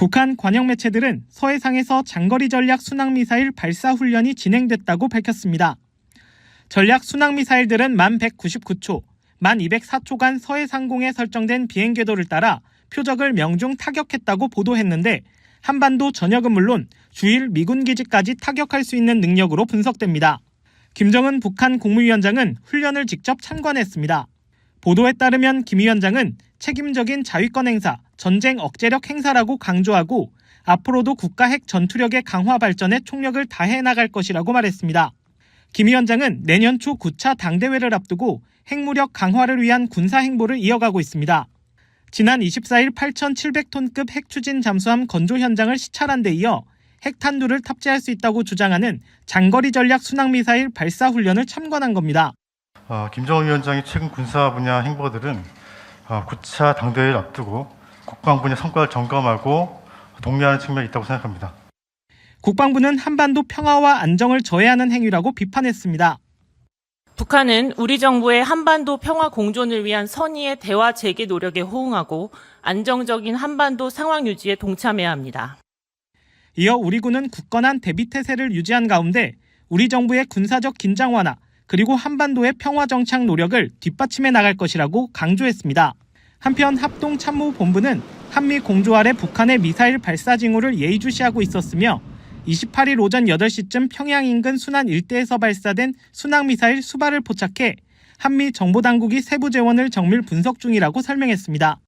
북한 관영 매체들은 서해상에서 장거리 전략 순항미사일 발사 훈련이 진행됐다고 밝혔습니다. 전략 순항미사일들은 만 199초, 만 204초간 서해상공에 설정된 비행 궤도를 따라 표적을 명중 타격했다고 보도했는데 한반도 전역은 물론 주일 미군 기지까지 타격할 수 있는 능력으로 분석됩니다. 김정은 북한 국무위원장은 훈련을 직접 참관했습니다. 보도에 따르면 김 위원장은 책임적인 자위권 행사, 전쟁 억제력 행사라고 강조하고 앞으로도 국가 핵 전투력의 강화 발전에 총력을 다해 나갈 것이라고 말했습니다. 김 위원장은 내년 초 9차 당대회를 앞두고 핵무력 강화를 위한 군사 행보를 이어가고 있습니다. 지난 24일 8,700톤급 핵 추진 잠수함 건조 현장을 시찰한 데 이어 핵탄두를 탑재할 수 있다고 주장하는 장거리 전략 순항미사일 발사 훈련을 참관한 겁니다. 어, 김정은 위원장의 최근 군사 분야 행보들은 어, 9차 당대회를 앞두고 국방 분야 성과를 점검하고 독려하는 측면이 있다고 생각합니다. 국방부는 한반도 평화와 안정을 저해하는 행위라고 비판했습니다. 북한은 우리 정부의 한반도 평화 공존을 위한 선의의 대화 재개 노력에 호응하고 안정적인 한반도 상황 유지에 동참해야 합니다. 이어 우리 군은 굳건한 대비 태세를 유지한 가운데 우리 정부의 군사적 긴장 완화 그리고 한반도의 평화 정착 노력을 뒷받침해 나갈 것이라고 강조했습니다. 한편 합동참모본부는 한미 공조 아래 북한의 미사일 발사 징후를 예의주시하고 있었으며 28일 오전 8시쯤 평양 인근 순안 일대에서 발사된 순항 미사일 수발을 포착해 한미 정보당국이 세부 재원을 정밀 분석 중이라고 설명했습니다.